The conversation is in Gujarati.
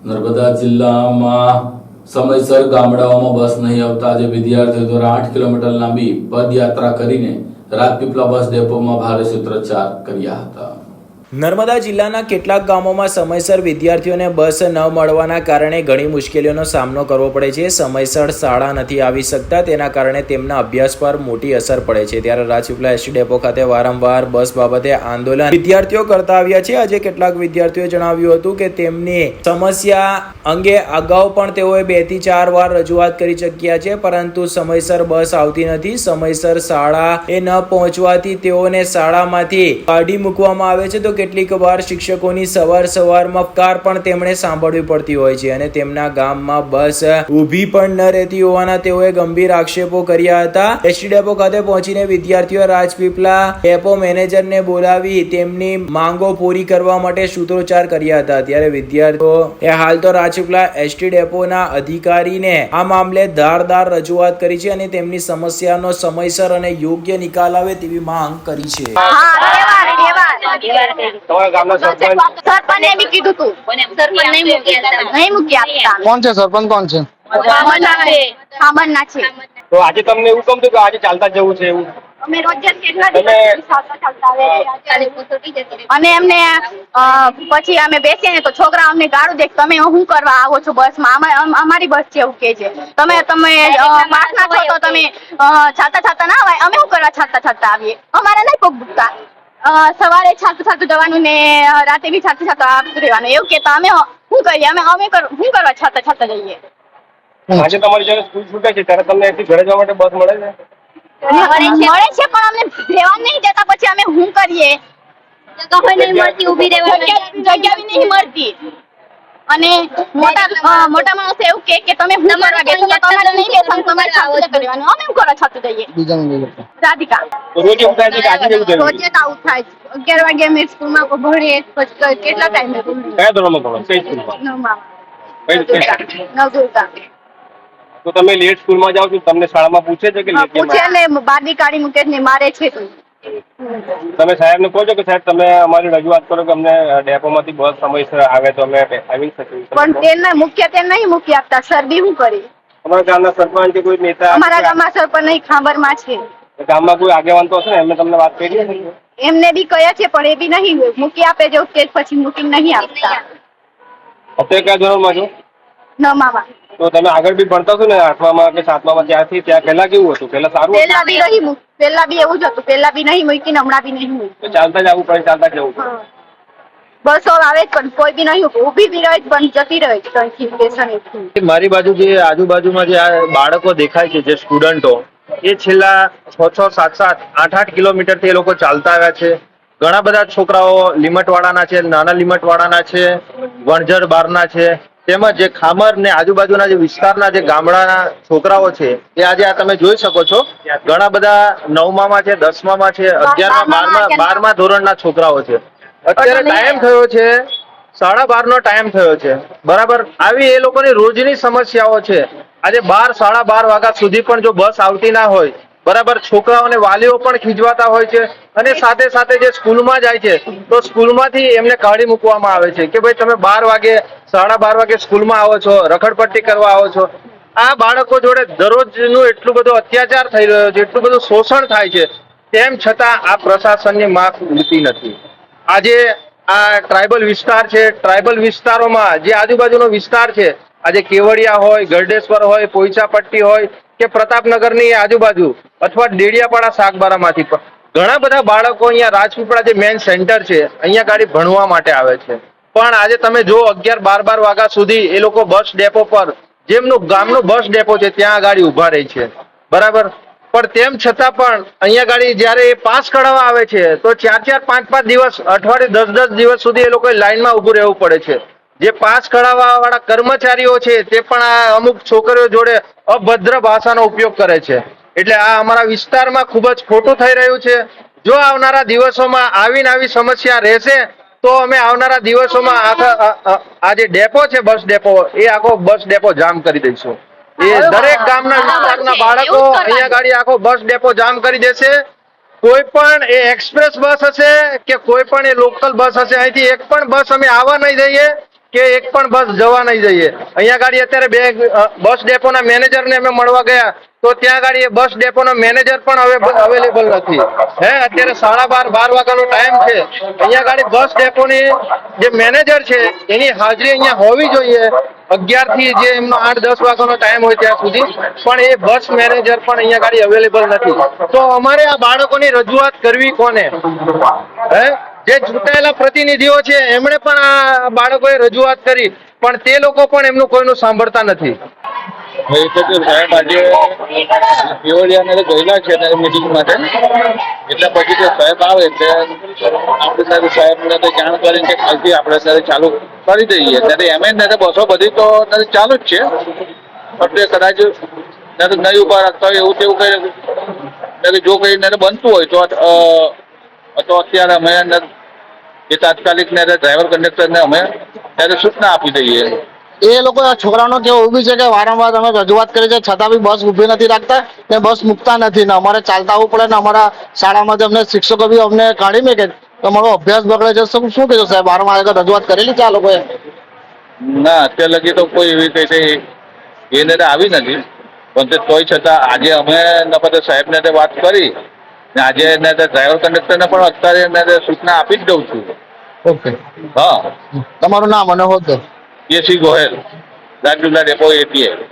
નર્મદા જિલ્લામાં સમયસર ગામડાઓમાં બસ નહીં આવતા આજે વિદ્યાર્થીઓ દ્વારા આઠ કિલોમીટર લાંબી પદયાત્રા કરીને રાજપીપળા બસ ડેપોમાં ભારે સૂત્રોચ્ચાર કર્યા હતા. નર્મદા જિલ્લાના કેટલાક ગામોમાં સમયસર વિદ્યાર્થીઓને બસ ન મળવાના કારણે ઘણી મુશ્કેલીઓનો સામનો કરવો પડે છે. સમયસર શાળા નથી આવી શકતા, તેના કારણે તેમના અભ્યાસ પર મોટી અસર પડે છે. ત્યારે રાજપીપલા એસટી ડેપો ખાતે વારંવાર બસ બાબતે આંદોલન વિદ્યાર્થીઓ કરતા આવ્યા છે. આજે કેટલાક વિદ્યાર્થીઓએ જણાવ્યું હતું કે તેમની સમસ્યા અંગે અગાઉ પણ તેઓએ બેથી ચાર વાર રજૂઆત કરી ચૂક્યા છે, પરંતુ સમયસર બસ આવતી નથી. સમયસર શાળા એ ન પહોંચવાથી તેઓને શાળામાંથી કાઢી મૂકવામાં આવે છે. તો કેટલીક વાર શિક્ષકોની સવાર સવારમાં કાર પણ તેમણે સાંભળવી પડતી હોય છે અને તેમના ગામમાં બસ ઊભી પણ ન રહેતી હોવાના તેઓએ ગંભીર આક્ષેપો કર્યા હતા. એસટી ડેપો ખાતે પહોંચીને વિદ્યાર્થીઓ રાજપીપલા ડેપો મેનેજરને બોલાવી તેમની માંગો પૂરી કરવા માટે સૂત્રોચ્ચાર કર્યા હતા. ત્યારે વિદ્યાર્થીઓ એ હાલ તો રાજપીપલા એસટી ડેપોના અધિકારીને આ મામલે ધારદાર રજૂઆત કરી છે અને તેમની સમસ્યાનો સમયસર અને યોગ્ય નિકાલ આવે તેવી માંગ કરી છે. હા વ્યવહાર વ્યવહાર તમારા ગામના સરપંચ સરપંચને બી કીધું તું. સરપંચ નહીં મૂકી નહીં મૂકી આપતા. કોણ છે સરપંચ? કોણ છે? ખામણના છે. તો આજે તમને એવું કેમ કે આજે ચાલતા જવું છે એવું? અમે રોજ કેટલા. અને એમને પછી અમે બેસીએ ને તો છોકરા અમને ગાળું દે તમે શું કરવા આવો છો બસમાં માં? અમારી બસ છે એવું કે છે. તમે તમે પાસ ના છો તો તમે છાતા ચાલતા ચાલતા ના આવે અમે શું કરવા છાતા છાતા આવીએ? અમારે નહીં પગ દુખતા. અ, સવારે છાતું છાતું જવાનું ને રાતે બી છાતું છાતું આવતું રહેવાનું. એવું કેતા અમે શું કરીએ? અમે અમે શું કરવા છાતા છાતા જઈએ? આજે તમારી જયારે સ્કૂલ છૂટે છે ત્યારે તમને અહીંથી ઘરે જવા માટે બસ મળે છે? મળે છે. પણ અમને રહેવા નહીં દેતા પછી અમે શું કરીએ? જગ્યા નહીં મળતી ઊભી રહેવાની. જગ્યા જગ્યા બી નહીં મળતી. અને મોટા મોટા માણસો એવું કે કે તમે શું કરવા બેસો તો તમારે નહીં બેસવાનું તમારે છાતું જતું રહેવાનું અમે છાતું જઈએ? બીજાનું લઈ રાધિકા. રોજ એવું થાય છે કે આજે એવું થયું રોજે તો આવું થાય છે. અગિયાર વાગે અમે સ્કૂલમાં ભણીએ પછી કેટલા ટાઈમે કયા ધોરણમાં ભણો? કઈ સ્કૂલમાં? નવદુર્ગા. તો તમે લેટ સ્કૂલમાં જાઓ છો તમને શાળામાં પૂછે છે કે હા, લેટ પૂછે ને બાદી કાઢી મૂકે ને મારે છે તું. તમે સાહેબને કહો કે સાહેબ તમે અમારી રજૂઆત કરો કે અમને ડેપોમાંથી બસ સમયસર આવે તો અમે આવી શકીએ. પણ તેને મુખ્ય તે નહીં મૂકી આપતા. સર બી શું કરી? અમારા ગામના સરપંચ કોઈ નેતા અમારા ગામમાં સર પણ નહીં ખાંભરમાં છે. ગામમાં કોઈ આગેવાન તો હશે ને? એમને તમને વાત કરી એમને બી કયા છે પણ એ બી નહીં મૂકી આપે જો કે પછી મૂકી નહીં આપતા. અત્યારે ક્યાં ધોરણમાં છો? નવમામાં તો તમે આગળ બી ભણતા છો ને આઠમામાં કે સાતમામાં ત્યાંથી ત્યાં પહેલા કેવું હતું? પહેલા સારું હતું? પેલા બી નહીં મૂક- પેલા બી એવું જ હતું. પેલા બી નહીં મૂકી ને હમણાં બી નહીં મૂકી તો ચાલતા જ આવવું પડે ચાલતા જવું પડે. બસો આવે પણ કોઈ બી નહીં. ઊભી બી રહે પણ જતી રહે ત્યાંથી સ્ટેશનેથી. મારી બાજુ જે આજુબાજુમાં જે આ બાળકો દેખાય છે જે સ્ટુડન્ટો એ છેલ્લા છ છ સાત સાત આઠ આઠ કિલોમીટરથી એ લોકો ચાલતા આવ્યા છે. ઘણા બધા છોકરાઓ લિમટવાળાના છે નાના લિમટવાળાના છે વણઝર બારના છે. તેમજ જે ખામર ને આજુબાજુના જે વિસ્તારના જે ગામડાના છોકરાઓ છે એ આજે આ તમે જોઈ શકો છો. ઘણા બધા નવમામાં છે દસમામાં છે અગિયારમાં બારમા બારમા ધોરણના છોકરાઓ છે. અત્યારે ટાઈમ થયો છે સાડા બાર નો ટાઈમ થયો છે. બરાબર? આવી એ લોકોની રોજની સમસ્યાઓ છે. આજે બાર સાડા બાર વાગ્યા સુધી પણ જો બસ આવતી ના હોય બરાબર, છોકરાઓને વાલીઓ પણ ખીજવાતા હોય છે અને સાથે સાથે જે સ્કૂલમાં જાય છે, તો સ્કૂલમાંથી એમને કાઢી મૂકવામાં આવે છે કે ભાઈ તમે બાર વાગે, સાડા બાર વાગે સ્કૂલમાં આવો છો, રખડપટ્ટી કરવા આવો છો. આ બાળકો જોડે દરરોજનું એટલું બધું અત્યાચાર થઈ રહ્યો છે, એટલું બધું શોષણ થાય છે, તેમ છતાં આ પ્રશાસનની માફ ઉડતી નથી. આજે આ ટ્રાઇબલ વિસ્તાર છે, ટ્રાઇબલ વિસ્તારોમાં જે આજુબાજુનો વિસ્તાર છે, આજે કેવડિયા હોય, ગરડેશ્વર હોય, પોઈચાપટ્ટી હોય કે પ્રતાપનગરની આજુબાજુ અથવા ડેડિયાપાડા શાકબારામાંથી પણ. ઘણા બધા બાળકો અહીંયા રાજપીપળા જે મેઇન સેન્ટર છે, અહીંયા ગાડી ભણવા માટે આવે છે. પણ આજે તમે જો અગિયાર બાર બાર વાગ્યા સુધી એ લોકો બસ ડેપો પર, જેમનું ગામનું બસ ડેપો છે, ત્યાં ગાડી ઊભા રહી છે. બરાબર? પણ તેમ છતાં પણ અહીંયા ગાડી જ્યારે એ પાસ કઢાવવા આવે છે, તો ચાર ચાર પાંચ પાંચ દિવસ, અઠવાડિયે દસ દસ દિવસ સુધી એ લોકોએ લાઈનમાં ઊભું રહેવું પડે છે. જે પાસ કઢાવવા વાળા કર્મચારીઓ છે, તે પણ આ અમુક છોકરીઓ જોડે અભદ્ર ભાષાનો ઉપયોગ કરે છે. એટલે આ અમારા વિસ્તારમાં ખૂબ જ ખોટું થઈ રહ્યું છે. જો આવનારા દિવસોમાં આવીને આવી સમસ્યા રહેશે તો અમે આવનારા દિવસોમાં આખા આ- જે ડેપો છે બસ ડેપો એ આખો બસ ડેપો જામ કરી દઈશું. એ દરેક ગામના વિસ્તારના બાળકો અહીંયા ગાડી આખો બસ ડેપો જામ કરી દેશે. કોઈ પણ એ એક્સપ્રેસ બસ હશે કે કોઈ પણ એ લોકલ બસ હશે અહીંથી એક પણ બસ અમે આવવા નહીં દઈએ. કે એક પણ બસ જવા નહીં જઈએ. અહીંયા ગાડી અત્યારે બે બસ ડેપોના મેનેજરને અમે મળવા ગયા. તો ત્યાં ગાડી બસ ડેપોનો મેનેજર પણ હવે અવેલેબલ નથી. હે, અત્યારે સાડા બાર બાર વાગ્યાનો ટાઈમ છે. અહીંયા ગાડી બસ ડેપોની જે મેનેજર છે, એની હાજરી અહીંયા હોવી જોઈએ. અગિયારથી જે એમનો આઠ, દસ વાગ્યાનો ટાઈમ હોય ત્યાં સુધી. પણ એ બસ મેનેજર પણ અહીંયા ગાડી અવેલેબલ નથી. તો અમારે આ બાળકોની રજૂઆત કરવી કોને? હે? જે ચૂંટાયેલા પ્રતિનિધિઓ છે, એમણે પણ આ બાળકોએ રજૂઆત કરી, પણ તે લોકો પણ એમનું કોઈનું સાંભળતા નથી. કેવડિયાને ગયેલા છે મિટિંગ માટે. એટલે પછી તો સાહેબ આવે એટલે આપણે ત્યારે સાહેબને જાણ કરીને કે કાલથી આપણે ત્યારે ચાલુ કરી દઈએ. ત્યારે એમ જ બસો બધી તો ચાલુ જ છે. તે કદાચ નહીં ઊભા રાખતા હોય એવું તેવું કઈ જો કંઈ બનતું હોય તો તો અત્યારે અમે એ તાત્કાલિક ને ડ્રાઈવર કંડક્ટરને અમે ત્યારે સૂચના આપી દઈએ. એ લોકો આ છોકરાનો કેવો ઊભી છે કે વારંવાર અમે રજૂઆત કરી છે છતાં બી બસ ઊભી નથી રાખતા ને બસ મૂકતા નથી ને અમારે ચાલતા આવવું પડે ને અમારા શાળામાંથી અમને શિક્ષકો બી અમને કાઢી મેકે કે તમારો અભ્યાસ બગડે છે. શું શું કહેશો સાહેબ? વારંવાર આગળ રજૂઆત કરેલી છે આ લોકોએ? ના અત્યારે લગી તો કોઈ એવી કઈ એને આવી નથી. પણ તે તોય છતાં આજે અમે બધા સાહેબને વાત કરી આજે એને ડ્રાઈવર કંડક્ટરને પણ અત્યારે મેં સૂચના આપી જ દઉં છું. ઓકે હા. તમારું નામ અને હોદ્દો? AC Gohel. Rajula depot ATA